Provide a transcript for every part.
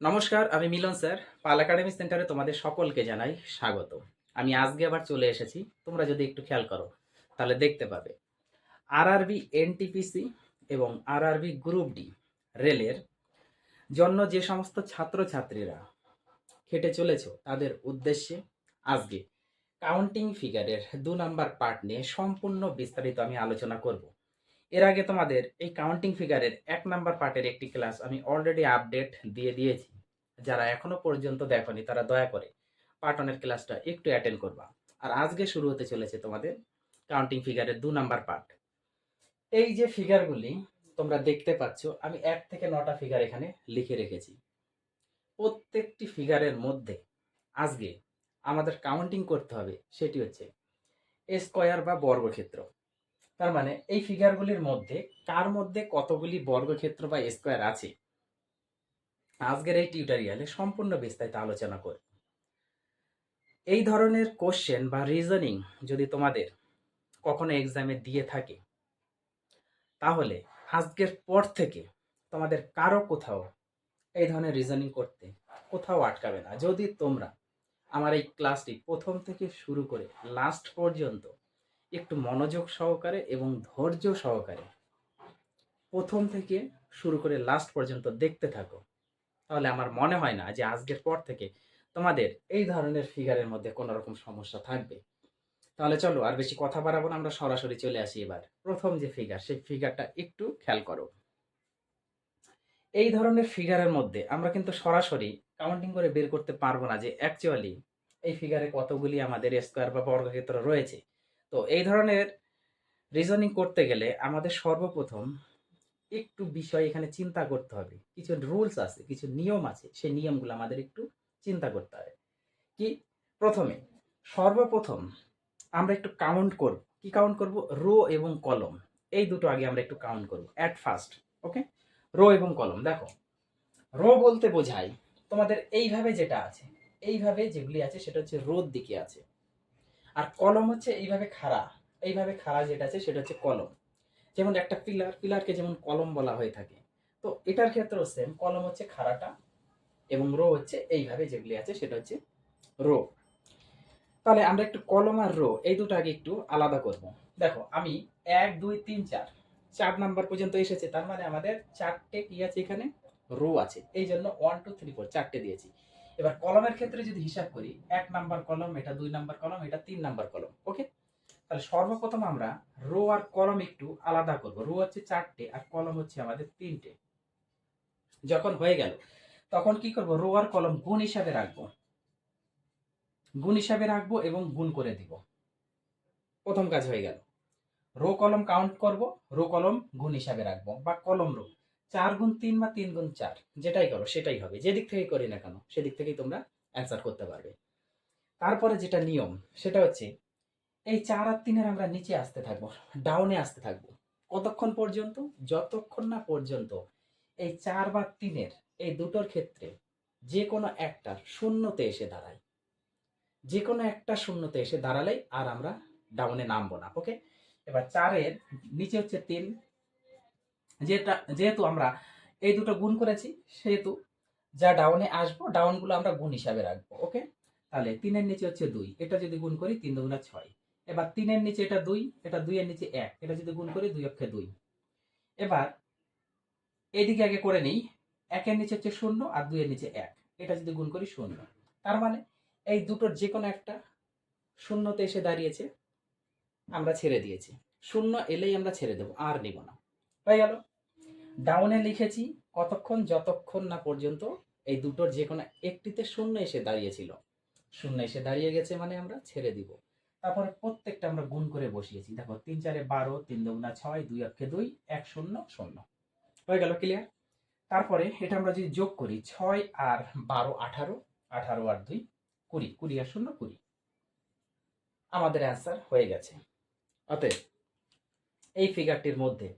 নমস্কার, আমি মিলন স্যার। পাল একাডেমি সেন্টারে তোমাদের সকলকে জানাই স্বাগত। আমি আজকে আবার চলে এসেছি। তোমরা যদি একটু খেয়াল করো, তাহলে দেখতে পাবে। আরআরবি এনটিপিসি এবং আর আরআরবি গ্রুপ ডি রেলের জন্য যে সমস্ত ছাত্রছাত্রীরা খেটে চলেছ, তাদের উদ্দেশ্যে আজকে কাউন্টিং ফিগারের দু নাম্বার পার্ট নিয়ে সম্পূর্ণ বিস্তারিত আমি আলোচনা করব। এর আগে তোমাদের এই কাউন্টিং ফিগারের এক নাম্বার পার্টের একটি ক্লাস আমি অলরেডি আপডেট দিয়ে দিয়েছি। যারা এখনও পর্যন্ত দেখনি, তারা দয়া করে পার্টনের ক্লাসটা একটু অ্যাটেন্ড করবা। আর আজকে শুরু হতে চলেছে তোমাদের কাউন্টিং ফিগারের দু নাম্বার পার্ট এই যে ফিগারগুলি তোমরা দেখতে পাচ্ছ, আমি এক থেকে নটা ফিগার এখানে লিখে রেখেছি। প্রত্যেকটি ফিগারের মধ্যে আজকে আমাদের কাউন্টিং করতে হবে, সেটি হচ্ছে স্কোয়ার বা বর্গক্ষেত্র। তার মানে এই ফিগারগুলির মধ্যে কার মধ্যে কতগুলি বর্গক্ষেত্র বা স্কোয়ার আছে? আজকের এই টিউটোরিয়ালে সম্পূর্ণ বিস্তারিত আলোচনা করব। এই ধরনের কোশ্চেন বা রিজনিং যদি তোমাদের কখনো এক্সামে দিয়ে থাকে, তাহলে আজকের পর থেকে তোমাদের কারও কোথাও এই ধরনের রিজনিং করতে কোথাও আটকাবে না। যদি তোমরা আমার এই ক্লাসটি প্রথম থেকে শুরু করে লাস্ট পর্যন্ত একটু মনোযোগ সহকারে এবং ধৈর্য সহকারে প্রথম থেকে শুরু করে লাস্ট পর্যন্ত দেখতে থাকো। তাহলে আমার মনে হয় না যে আজকের পর থেকে তোমাদের এই ধরনের ফিগারের মধ্যে কোনো রকম সমস্যা থাকবে। তাহলে চলো আর বেশি কথা বাড়াবো না, আমরা সরাসরি চলে আসি এবার। প্রথম যে ফিগার সেই ফিগারটা একটু খেয়াল করো। এই ধরনের ফিগারের মধ্যে আমরা কিন্তু সরাসরি কাউন্টিং করে বের করতে পারব না যে অ্যাকচুয়ালি এই ফিগারে কতগুলি আমাদের স্কোয়ার বা বর্গক্ষেত্র রয়েছে। তো এই ধরনের রিজনিং করতে গেলে আমাদের সর্বপ্রথম একটু বিষয় এখানে চিন্তা করতে হবে। কিছু রুলস আছে, কিছু নিয়ম আছে, সেই নিয়মগুলো আমাদের একটু চিন্তা করতে হবে। কি? প্রথমে, সর্বপ্রথম আমরা একটু কাউন্ট করব। কি কাউন্ট করব? রো এবং কলম এই দুটো আগে আমরা একটু কাউন্ট করব অ্যাট ফার্স্ট ওকে রো এবং কলম দেখো। রো বলতে বোঝায় তোমাদের এইভাবে যেটা আছে, এইভাবে যেগুলি আছে সেটা হচ্ছে রোদ দিকে আছে। আর কলম হচ্ছে এইভাবে খাড়া এইভাবে খাড়া যেটা আছে সেটা হচ্ছে কলম। যেমন একটা পিলার, পিলারকে যেমন কলম বলা হয়ে থাকে। তো এটার ক্ষেত্রেও সেম কলম হচ্ছে খাড়াটা এবং রো হচ্ছে এইভাবে যেগুলি আছে সেটা হচ্ছে রো তাহলে আমরা একটু কলম আর রো এই দুটো আগে একটু আলাদা করব। দেখো, আমি এক, দুই, তিন, চার চার নাম্বার পর্যন্ত এসেছে, তার মানে আমাদের চারটে কি আছে এখানে? রো আছে। এই জন্য ওয়ান টু থ্রি ফোর চারটে দিয়েছি। এবার কলমের ক্ষেত্রে যদি হিসাব করি, এক নাম্বার কলম, এটা দুই নাম্বার কলম, এটা তিন নাম্বার কলম ওকে তাহলে সর্বপ্রথম আমরা রো আর কলম একটু আলাদা করব। রো হচ্ছে চারটে আর কলম হচ্ছে আমাদের তিনটে। যখন হয়ে গেল, তখন কি করব? রো আর কলম গুণ হিসাবে রাখব। গুণ হিসাবে রাখব এবং গুণ করে দিব। প্রথম কাজ হয়ে গেল। রো কলম কাউন্ট করব, রো কলম গুণ হিসাবে রাখব বা কলম রো। চার গুণ তিন বা তিন গুণ চার, যেটাই করো, সেটাই হবে। যেদিক থেকে করি না কেন, সেদিক থেকেই তোমরা অ্যান্সার করতে পারবে। তারপরে যেটা নিয়ম, সেটা হচ্ছে এই চার আর তিনের আমরা নিচে আসতে থাকব ডাউনে আসতে থাকব। কতক্ষণ পর্যন্ত? যতক্ষণ না পর্যন্ত এই চার বা তিনের, এই দুটোর ক্ষেত্রে যে কোনো একটা শূন্যতে এসে দাঁড়ায়। যে কোনো একটা শূন্যতে এসে দাঁড়ালেই আর আমরা ডাউনে নামবো না ওকে এবার চারের নিচে হচ্ছে তিন যেটা, যেহেতু আমরা এই দুটো গুণ করেছি, সেহেতু যা ডাউনে আসব ডাউনগুলো আমরা গুণ হিসাবে রাখব ওকে তাহলে তিনের নিচে হচ্ছে দুই, এটা যদি গুণ করি তিন দুগুণা ছয়। এবার তিনের নিচে এটা দুই, এটা দুইয়ের নিচে এক, এটা যদি গুণ করি দুই অক্ষে দুই। এবার এদিকে আগে করে নিই, একের নিচে হচ্ছে শূন্য আর দুইয়ের নিচে এক, এটা যদি গুণ করি শূন্য। তার মানে এই দুটোর যে কোনো একটা শূন্যতে এসে দাঁড়িয়েছে, আমরা ছেড়ে দিয়েছি। শূন্য এলেই আমরা ছেড়ে দেবো, আর নিব না। হয়ে গেল। ডাউনে লিখেছি, কতক্ষণ, যতক্ষণ না পর্যন্ত এই দুটোর যে কোনো একটিতে শূন্য এসে দাঁড়িয়েছিল। শূন্য এসে দাঁড়িয়ে গেছে মানে আমরা ছেড়ে দিব। তারপরে প্রত্যেকটা আমরা গুণ করে বসিয়েছি। দেখো, তিন চারে বারো, তিন দুগুণা ছয়, দুই অক্ষে দুই, এক শূন্য শূন্য। হয়ে গেল ক্লিয়ার তারপরে এটা আমরা যদি যোগ করি, ছয় আর বারো আঠারো আঠারো আর দুই, কুড়ি কুড়ি আর শূন্য, কুড়ি। আমাদের অ্যান্সার হয়ে গেছে। অতএব, এই ফিগারটির মধ্যে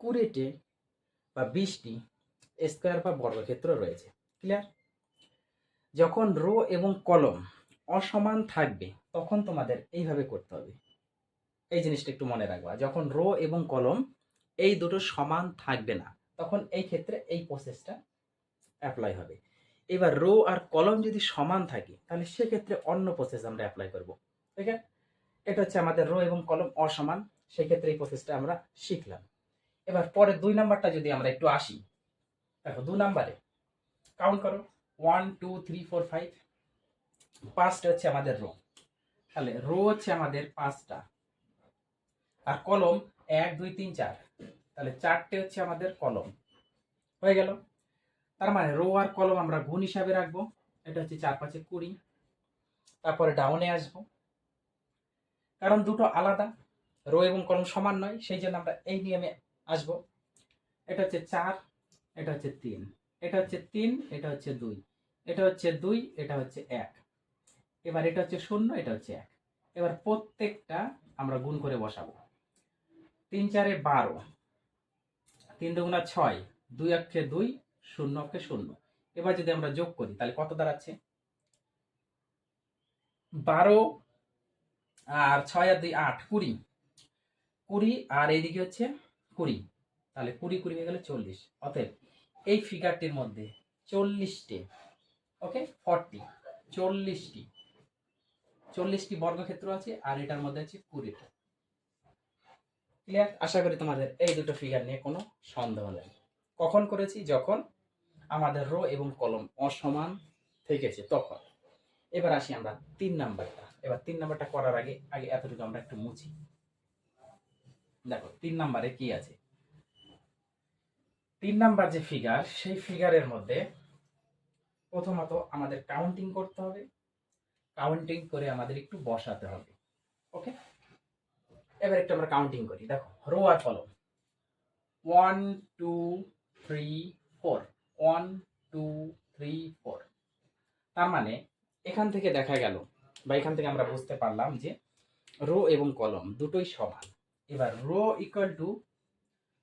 কুড়িটি বা বিশটি স্কোয়ার বা বর্গক্ষেত্র রয়েছে। ক্লিয়ার যখন রো এবং কলম অসমান থাকবে, তখন তোমাদের এইভাবে করতে হবে। এই জিনিসটা একটু মনে রাখবা, যখন রো এবং কলম এই দুটো সমান থাকবে না, তখন এই ক্ষেত্রে এই প্রসেসটা অ্যাপ্লাই হবে। এবার রো আর কলম যদি সমান থাকে, তাহলে সেক্ষেত্রে অন্য প্রসেস আমরা অ্যাপ্লাই করব। ঠিক আছে এটা হচ্ছে আমাদের রো এবং কলম অসমান, সেক্ষেত্রে এই প্রসেসটা আমরা শিখলাম। এবার পরে দুই নাম্বারটা যদি আমরা একটু আসি, দেখো দু নাম্বারে কাউন্ট করো one two three four five পাঁচটা হচ্ছে আমাদের রো তাহলে রো হচ্ছে আমাদের পাঁচটা আর কলম এক, দুই, তিন, চার, তাহলে চারটে হচ্ছে আমাদের কলম হয়ে গেল, তার মানে রো আর কলম আমরা গুণ হিসাবে রাখব, এটা হচ্ছে চার পাঁচে কুড়ি, তারপরে ডাউনে আসব, কারণ দুটো আলাদা রো এবং কলম সমান নয়, সেই জন্য আমরা এই নিয়মে আসব। এটা হচ্ছে চার, এটা হচ্ছে তিন, এটা হচ্ছে তিন, এটা হচ্ছে দুই, এটা হচ্ছে দুই, এটা হচ্ছে এক। এবার এটা হচ্ছে শূন্য, এটা হচ্ছে এক। এবার প্রত্যেকটা আমরা গুণ করে বসাবো। তিন চারে বারো, তিন দুগুণা ছয়, দুই অক্ষে দুই, শূন্য অক্ষে শূন্য। এবার যদি আমরা যোগ করি, তাহলে কত দাঁড়াচ্ছে? বারো আর ছয় আর দুই আট, কুড়ি। কুড়ি আর এইদিকে হচ্ছে কুড়ি। তাহলে কুড়ি কুড়ি হয়ে গেলে চল্লিশ। অতএব এই ফিগারটির মধ্যে চল্লিশটি ওকে ফর্টি চল্লিশটি। চল্লিশটি বর্গক্ষেত্র আছে আর এটার মধ্যে আছে কুড়িটা। ক্লিয়ার আশা করি তোমাদের এই দুটো ফিগার নিয়ে কোনো সন্দেহ নেই। কখন করেছি? যখন আমাদের রো এবং কলম অসমান থেকেছে, তখন। এবার আসি আমরা তিন নাম্বারটা। এবার তিন নাম্বারটা করার আগে আগে এতটুকু আমরা একটু মুছি। দেখো, তিন নাম্বারে কি আছে? তিন নাম্বার যে ফিগার সেই ফিগারের মধ্যে প্রথমত আমাদের কাউন্টিং করতে হবে। কাউন্টিং করে আমাদের একটু বসাতে হবে ওকে এবার একটু আমরা কাউন্টিং করি। দেখো রো আর column one two three four one two three four তার মানে এখান থেকে দেখা গেল, বা এখান থেকে আমরা বুঝতে পারলাম যে রো এবং কলম দুটোই সমান। এবার রো ইকুয়াল টু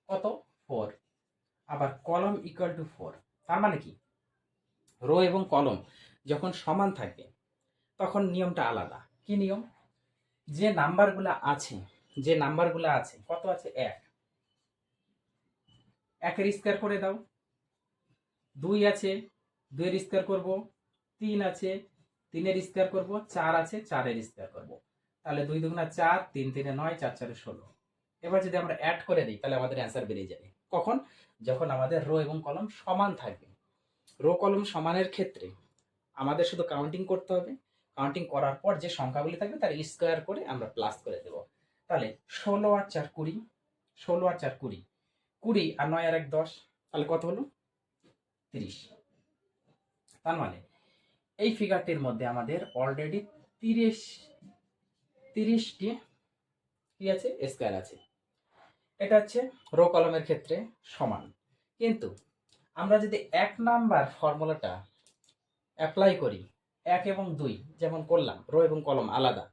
কত? ফোর আবার কলম ইকুয়াল টু ফোর তার মানে কি? রো এবং কলম যখন সমান থাকে, তখন নিয়মটা আলাদা। কি নিয়ম? যে নাম্বারগুলো আছে, যে নাম্বারগুলো আছে, কত আছে? এক। একের স্কোয়ার করে দাও। দুই আছে, দুইয়ের স্কোয়ার করব। তিন আছে, তিনের স্কোয়ার করব। চার আছে, চারের স্কোয়ার করব। তাহলে দুই দুগুণা চার, তিন তিনে নয়, চার চারে ষোলো। এবার যদি আমরা অ্যাড করে দিই, তাহলে আমাদের অ্যান্সার বেরিয়ে যাবে। কখন? যখন আমাদের রো এবং কলম সমান থাকবে। রো কলম সমানের ক্ষেত্রে আমাদের শুধু কাউন্টিং করতে হবে। কাউন্টিং করার পর যে সংখ্যাগুলি থাকবে, তার স্কোয়ার করে আমরা প্লাস করে দেব। তাহলে ষোলো আর চার কুড়ি, ষোলো আর চার কুড়ি কুড়ি আর নয় আর এক দশ, তাহলে কত হলো? তিরিশ। তার মানে এই ফিগারটির মধ্যে আমাদের অলরেডি তিরিশ, তিরিশটি কি আছে? স্কোয়ার আছে। এটা হচ্ছে রো কলমের ক্ষেত্রে সমান। কিন্তু আমরা যদি এক নাম্বার ফর্মুলাটা অ্যাপ্লাই করি, এক এবং দুই যেমন করলাম, রো এবং কলম আলাদা,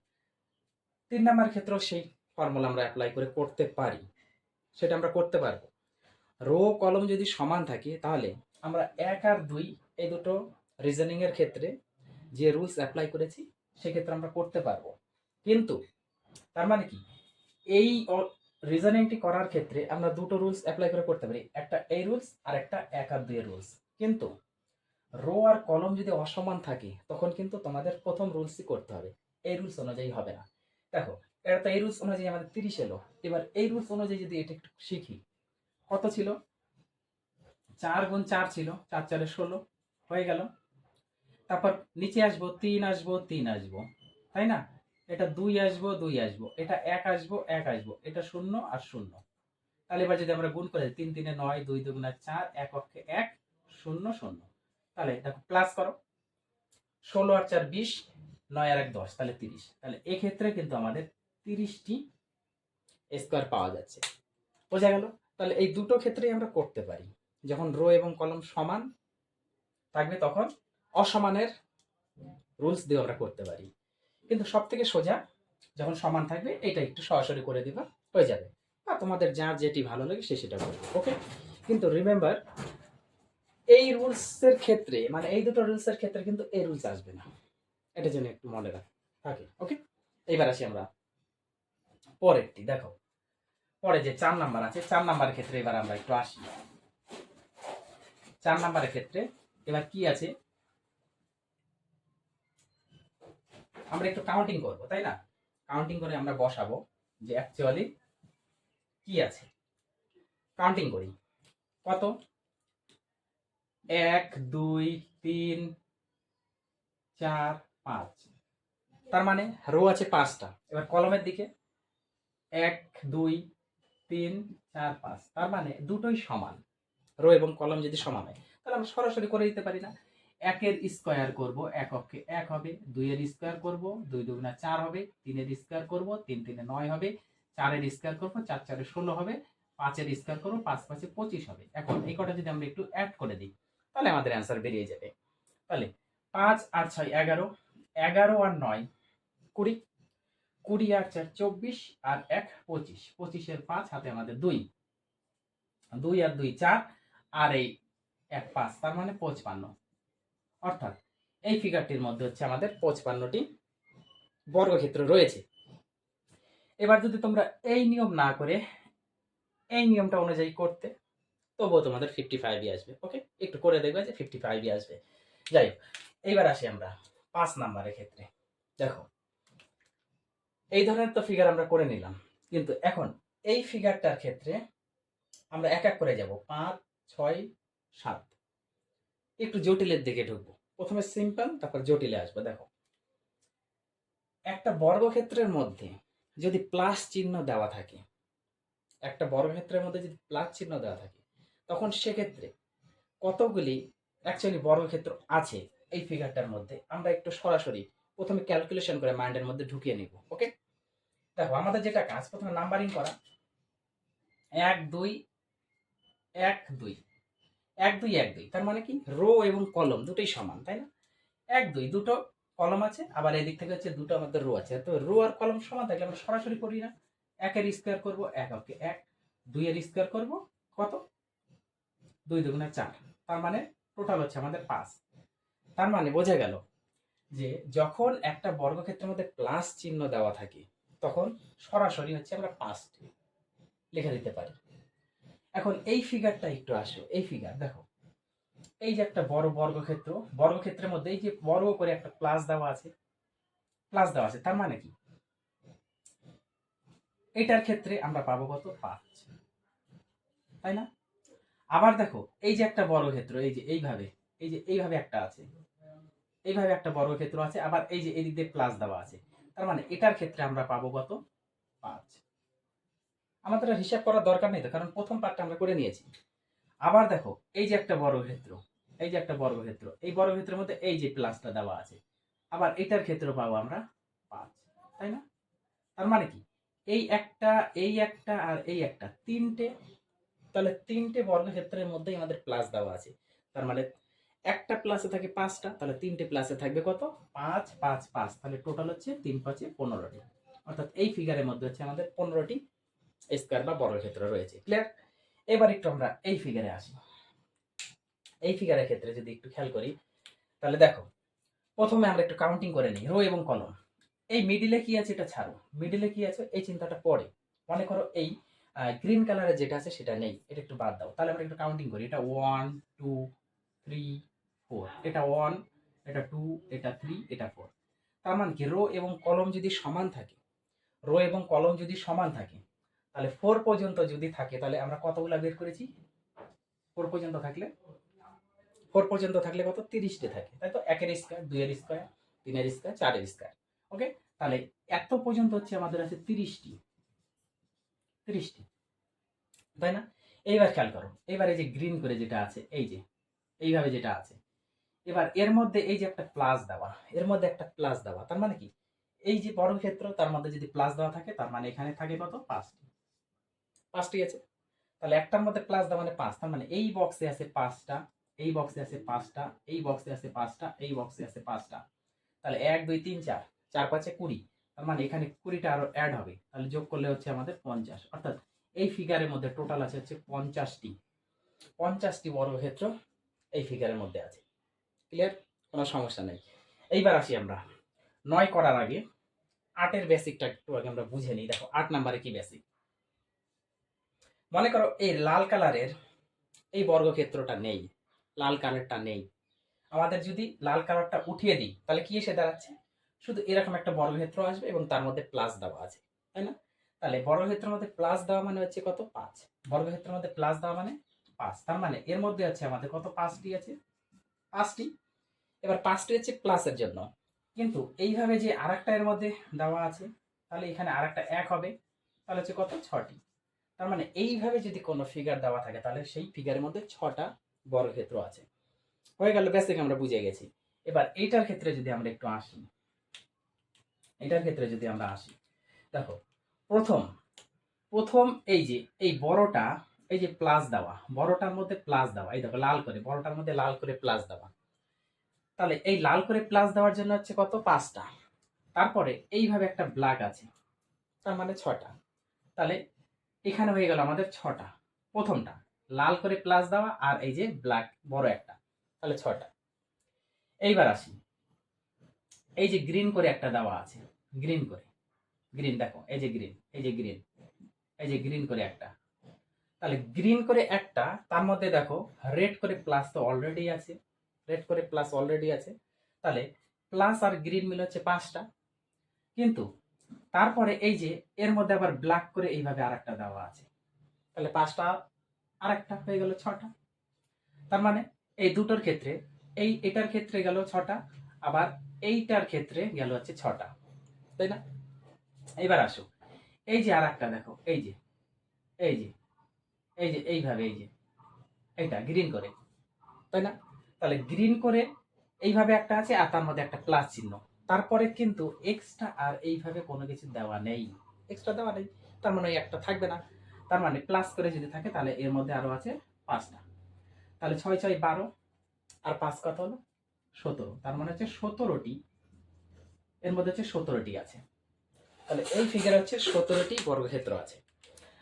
তিন নাম্বার ক্ষেত্রেও সেই ফর্মুলা আমরা অ্যাপ্লাই করে করতে পারি, সেটা আমরা করতে পারব। রো কলম যদি সমান থাকে, তাহলে আমরা এক আর দুই এই দুটো রিজনিংয়ের ক্ষেত্রে যে রুলস অ্যাপ্লাই করেছি, সেক্ষেত্রে আমরা করতে পারব। কিন্তু তার মানে কি? এই রিজনিংটি করার ক্ষেত্রে আমরা দুটো রুলস অ্যাপ্লাই করে করতে পারি। একটা এই রুলস আর একটা এক আর দুইয়ের রুলস কিন্তু রো আর কলম যদি অসমান থাকে, তখন কিন্তু তোমাদের প্রথম রুলসই করতে হবে। এই রুলস অনুযায়ী হবে না। দেখো, এটা তো এই রুলস অনুযায়ী আমাদের তিরিশ এলো। এবার এই রুলস অনুযায়ী যদি এটা একটু শিখি, কত ছিল? চার গুণ চার ছিল, চার চারে ষোলো, হয়ে গেল। তারপর নিচে আসব, তিন আসব তিন আসব, তাই না? এটা দুই আসব দুই আসব। এটা এক আসব এক আসব। এটা শূন্য আর শূন্য। তাহলে এবার যদি আমরা গুণ করে, তিন, তিনে নয়, দুই দুগুণা চার, এক অক্ষে এক, শূন্য শূন্য। তাহলে দেখো প্লাস করো। ষোলো আর চার বিশ, নয় আর এক দশ, তাহলে তিরিশ। তাহলে এক্ষেত্রে কিন্তু আমাদের তিরিশটি স্কোয়ার পাওয়া যাচ্ছে। বোঝা গেল? তাহলে এই দুটো ক্ষেত্রেই আমরা করতে পারি। যখন রো এবং কলম সমান থাকবে তখন অসমানের রুলস দিয়ে আমরা করতে পারি। কিন্তু সব থেকে সোজা যখন সমান থাকবে, এটা একটু সরাসরি করে দিবা, হয়ে যাবে। বা তোমাদের যার যেটি ভালো লাগে সে সেটা করবে ওকে কিন্তু রিমেম্বার এই রুলসের ক্ষেত্রে মানে এই দুটো রুলসের ক্ষেত্রে কিন্তু এই রুলস আসবে না। এটা যেন একটু মনে রাখ থাকে ওকে এইবার আসি আমরা পরেরটি, দেখো। পরে যে চার নাম্বার আছে, চার নাম্বারের ক্ষেত্রে এবার আমরা একটু আসি। চার নাম্বারের ক্ষেত্রে এবার কি আছে? আমরা একটু কাউন্টিং করব, তাই না? কাউন্টিং করে আমরা বসাবো যে অ্যাকচুয়ালি কি আছে। কাউন্টিং করি। কত? এক, দুই, তিন, চার, পাঁচ। তার মানে রো আছে পাঁচটা। এবার কলমের দিকে। এক, দুই, তিন, চার, পাঁচ। তার মানে দুটোই সমান। রো এবং কলম যদি সমান হয়, তাহলে আমরা সরাসরি করে দিতে পারি না। একের স্কোয়ার করব এক এককে এক হবে, দুইয়ের স্কোয়ার করব, দুই দুগুণা চার হবে, তিনের স্কোয়ার করব, তিন তিনে নয় হবে, চারের স্কোয়ার করব, চার চারে ষোলো হবে, পাঁচের স্কোয়ার করব, পাঁচ পাঁচে পঁচিশ হবে। এখন এই কটা যদি আমরা একটু অ্যাড করে দিই, তাহলে আমাদের অ্যান্সার বেরিয়ে যাবে। তাহলে পাঁচ আর ছয় এগারো এগারো আর নয় কুড়ি কুড়ি আর চার চব্বিশ, আর এক পঁচিশ। পঁচিশের পাঁচ হাতে আমাদের দুই। দুই আর দুই চার, আর এই এক পাঁচ, তার মানে পঁচপান্ন। অর্থাৎ এই ফিগারটির মধ্যে হচ্ছে আমাদের পঁচপান্নটি বর্গক্ষেত্র রয়েছে। এবার যদি তোমরা এই নিয়ম না করে এই নিয়মটা অনুযায়ী করতে, তবুও তোমাদের ফিফটি ফাইভই আসবে ওকে একটু করে দেখবে যে ফিফটি ফাইভই আসবে। যাই হোক এইবার আসি আমরা পাঁচ নাম্বারের ক্ষেত্রে। দেখো, এই ধরনের তো ফিগার আমরা করে নিলাম, কিন্তু এখন এই ফিগারটার ক্ষেত্রে আমরা এক এক করে যাব। পাঁচ, ছয়, সাত। একটু জটিলের দিকে ঢুকবো। প্রথমে সিম্পল তারপর জটিলে আসব, দেখো। একটা বর্গক্ষেত্রের মধ্যে যদি প্লাস চিহ্ন দেওয়া থাকে, একটা বর্গক্ষেত্রের মধ্যে যদি প্লাস চিহ্ন দেওয়া থাকে, তখন সেক্ষেত্রে কতগুলি অ্যাকচুয়ালি বর্গক্ষেত্র আছে এই ফিগারটার মধ্যে? আমরা একটু সরাসরি প্রথমে ক্যালকুলেশন করে মাইন্ডের মধ্যে ঢুকিয়ে নিব ওকে দেখো, আমাদের যেটা কাজ, প্রথমে নাম্বারিং করা। এক, দুই এক, দুই। এক দুই এক দুই। তার মানে কি? রো এবং কলম দুটোই সমান, তাই না? এক দুই, দুটো কলম আছে, আবার এদিক থেকে হচ্ছে দুটো আমাদের রো আছে। তো রো আর কলম সমান থাকলে আমরা সরাসরি করি না। একের স্কোয়ার করব এক, ওকে, এক। দুইয়ের স্কোয়ার করব কত? দুই দুগুণে চার। তার মানে টোটাল হচ্ছে আমাদের পাঁচ। তার মানে বোঝা গেল যে যখন একটা বর্গক্ষেত্রের মধ্যে প্লাস চিহ্ন দেওয়া থাকে, তখন সরাসরি হচ্ছে আমরা পাঁচটি লিখে দিতে পারি। এখন এই ফিগারটা একটু আসো, এই ফিগার দেখো। এই যে একটা বড় বর্গক্ষেত্র, বর্গক্ষেত্রের মধ্যে এই যে বড় করে একটা প্লাস দেওয়া আছে প্লাস দেওয়া আছে, তার মানে কি? এটার ক্ষেত্রে আমরা পাবো কত? পাঁচ। তাই না? আবার দেখো, এই যে একটা বর্গক্ষেত্র, এই যে এইভাবে, এই যে এইভাবে একটা আছে, এইভাবে একটা বর্গক্ষেত্র আছে, আবার এই যে এদিক দিয়ে প্লাস দেওয়া আছে, তার মানে এটার ক্ষেত্রে আমরা পাবো কত? পাঁচ। আমাদের হিসাব করার দরকার নেই তো, কারণ প্রথম পার্টটা আমরা করে নিয়েছি। আবার দেখো, এই যে একটা বর্গক্ষেত্র এই যে একটা বর্গক্ষেত্র এই বর্গক্ষেত্রের মধ্যে এই যে প্লাসটা দেওয়া আছে, আবার এটার ক্ষেত্র পাবো আমরা পাঁচ, তাই না? তার মানে কি? এই একটা এই একটা আর এই একটা, তিনটে, তাহলে তিনটে বর্গক্ষেত্রের মধ্যেই আমাদের প্লাস দেওয়া আছে। তার মানে একটা প্লাসে থাকে পাঁচটা, তাহলে তিনটে প্লাসে থাকবে কত? পাঁচ পাঁচ পাঁচ, তাহলে টোটাল হচ্ছে তিন পাঁচে পনেরোটি। অর্থাৎ এই ফিগারের মধ্যে হচ্ছে আমাদের পনেরোটি স্কোয়ার বা বর্গক্ষেত্র রয়েছে। ক্লিয়ার এবার একটু আমরা এই ফিগারে আসি। এই ফিগারের ক্ষেত্রে যদি একটু খেয়াল করি, তাহলে দেখো, প্রথমে আমরা একটু কাউন্টিং করে নিই রো এবং কলম এই মিডিলে কি আছে এটা ছাড়ো। মিডিলে কি আছে? এই চিন্তাটা পড়ে। মনে করো এই গ্রিন কালারের যেটা আছে সেটা নেই। এটা একটু বাদ দাও। তাহলে আমরা একটু কাউন্টিং করি। এটা ওয়ান টু থ্রি ফোর এটা ওয়ান এটা টু এটা থ্রি এটা ফোর তার মানে কি? রো এবং কলম যদি সমান থাকে রো এবং কলম যদি সমান থাকে তাহলে ফোর পর্যন্ত যদি থাকে, তাহলে আমরা কতগুলা বের করেছি? ফোর পর্যন্ত থাকলে? ফোর পর্যন্ত থাকলে কত? তিরিশটি থাকে। তাই তো? একের স্কোয়ার দুইয়ের স্কোয়ার তিনের স্কোয়ার চারের স্কোয়ার ওকে তাহলে এত পর্যন্ত হচ্ছে আমাদের আছে তিরিশটি। তিরিশটি। তাই না? এইবার খেয়াল করো। এবার এই যে গ্রিন করে যেটা আছে, এই যে, এইভাবে যেটা আছে। এবার এর মধ্যে এই যে একটা প্লাস দেওয়া, এর মধ্যে একটা প্লাস দেওয়া, তার মানে কি? এই যে বর্গক্ষেত্র, তার মধ্যে যদি প্লাস দেওয়া থাকে, তার মানে এখানে থাকে কত? পাঁচটি। পাঁচটি আছে। তাহলে একটার মধ্যে প্লাস দেওয়া মানে পাঁচ, তার মানে এই বক্সে আছে পাঁচটা, এই বক্সে আছে পাঁচটা, এই বক্সে আছে পাঁচটা, এই বক্সে আছে পাঁচটা। তাহলে এক, দুই, তিন, চার চার পাঁচে কুড়ি, তার মানে এখানে কুড়িটা আরও অ্যাড হবে। তাহলে যোগ করলে হচ্ছে আমাদের পঞ্চাশ। অর্থাৎ এই ফিগারের মধ্যে টোটাল আছে হচ্ছে পঞ্চাশটি। পঞ্চাশটি বর্গক্ষেত্র এই ফিগারের মধ্যে আছে। ক্লিয়ার কোনো সমস্যা নেই। এইবার আসি আমরা। নয় করার আগে আটের বেসিকটা একটু আগে আমরা বুঝে নিই। দেখো, আট নাম্বারে কি বেসিক মনে করো এই লাল কালারের এই বর্গক্ষেত্রটা নেই, লাল কালারটা নেই। আমাদের যদি লাল কালারটা উঠিয়ে দিই, তাহলে কি এসে দাঁড়াচ্ছে? শুধু এরকম একটা বর্গক্ষেত্র আসবে এবং তার মধ্যে প্লাস দেওয়া আছে, তাই না? তাহলে বর্গক্ষেত্রের মধ্যে প্লাস দেওয়া মানে হচ্ছে কত? পাঁচ। বর্গক্ষেত্রের মধ্যে প্লাস দেওয়া মানে পাঁচ। তার মানে এর মধ্যে আছে আমাদের কত? পাঁচটি আছে। পাঁচটি। এবার পাঁচটি হচ্ছে প্লাসের জন্য। কিন্তু এইভাবে যে আরেকটা এর মধ্যে দেওয়া আছে, তাহলে এখানে আরেকটা এক হবে। তাহলে হচ্ছে কত? ছটি। তার মানে এইভাবে যদি কোনো ফিগার দেওয়া থাকে, তাহলে সেই ফিগারের মধ্যে ছটা বর্গক্ষেত্র আছে। হয়ে গেল বেসিক আমরা বুঝে গেছি। এবার এইটার ক্ষেত্রে যদি আমরা একটু আসি এটার ক্ষেত্রে যদি আমরা আসি, দেখো, প্রথম প্রথম এই যে, এই বড়টা, এই যে প্লাস দেওয়া, বড়টার মধ্যে প্লাস দেওয়া, এই দেখো, লাল করে, বড়টার মধ্যে লাল করে প্লাস দেওয়া। তাহলে এই লাল করে প্লাস দেওয়ার জন্য হচ্ছে কত? পাঁচটা। তারপরে এইভাবে একটা ব্ল্যাক আছে, তার মানে ছটা। তাহলে এখানে হয়ে গেল আমাদের ছটা। প্রথমটা, লাল করে প্লাস দেওয়া আর এই যে ব্ল্যাক বড় একটা। তাহলে ছটা। এইবার আসি। এই যে গ্রিন করে একটা দেওয়া আছে। গ্রিন করে। গ্রিন দেখো, এই যে গ্রিন এই যে গ্রিন এই যে গ্রিন করে একটা। তাহলে গ্রিন করে একটা, তার মধ্যে দেখো রেড করে প্লাস তো অলরেডি আছে। রেড করে প্লাস অলরেডি আছে। তাহলে প্লাস আর গ্রিন মিলে হচ্ছে পাঁচটা। কিন্তু তারপরে এই যে, এর মধ্যে আবার ব্ল্যাক করে এইভাবে আরেকটা দেওয়া আছে। তাহলে পাঁচটা, আরেকটা হয়ে গেল ছটা। তার মানে এই দুটোর ক্ষেত্রে, এই এটার ক্ষেত্রে গেল ছটা, আবার এইটার ক্ষেত্রে গেল হচ্ছে ছটা। তাই না? এইবার আসো। এই যে আর একটা দেখো, এই যে এই যে এই যে, এইভাবে, এই যে, এইটা গ্রিন করে। তাই না? তাহলে গ্রিন করে এইভাবে একটা আছে আর তার মধ্যে একটা প্লাস চিহ্ন। তারপরে কিন্তু এক্সট্রা আর এইভাবে কোনো কিছু দেওয়া নেই। এক্সট্রা দেওয়া নেই। তার মানে ওই একটা থাকবে না। তার মানে প্লাস করে যদি থাকে, তাহলে এর মধ্যে আরও আছে পাঁচটা। তাহলে ছয় ছয়, বারো আর পাঁচ কত হলো? সতেরো। তার মানে হচ্ছে সতেরোটি। এর মধ্যে হচ্ছে সতেরোটি আছে। তাহলে এই ফিগার হচ্ছে সতেরোটি বর্গক্ষেত্র আছে।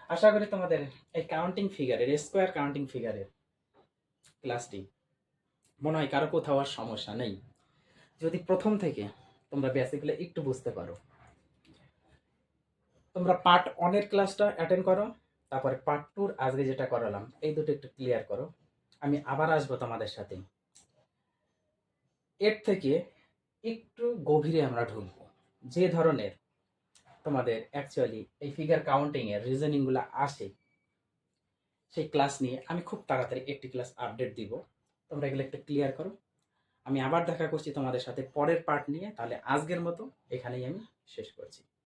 আশা করি তোমাদের এই কাউন্টিং ফিগারের স্কোয়ার কাউন্টিং ফিগারের ক্লাসটি মনে হয় কারও কোথাও আর সমস্যা নেই। যদি প্রথম থেকে তোমরা বেসিকগুলো একটু বুঝতে পারো। তোমরা পার্ট ওয়ানের ক্লাসটা অ্যাটেন্ড করো, তারপরে পার্ট টুর আজকে যেটা করালাম, এই দুটো একটু ক্লিয়ার করো। আমি আবার আসব তোমাদের সাথে। এর থেকে একটু গভীরে আমরা ঢুকবো। যে ধরনের তোমাদের অ্যাকচুয়ালি এই ফিগার কাউন্টিং এর রিজনিংগুলো আসে, সেই ক্লাস নিয়ে আমি খুব তাড়াতাড়ি একটি ক্লাস আপডেট দিব। তোমরা এগুলো একটু ক্লিয়ার করো। আমি আবার দেখা করছি তোমাদের সাথে পরের পার্ট নিয়ে। তাহলে আজকের মতো এখানেই আমি শেষ করছি।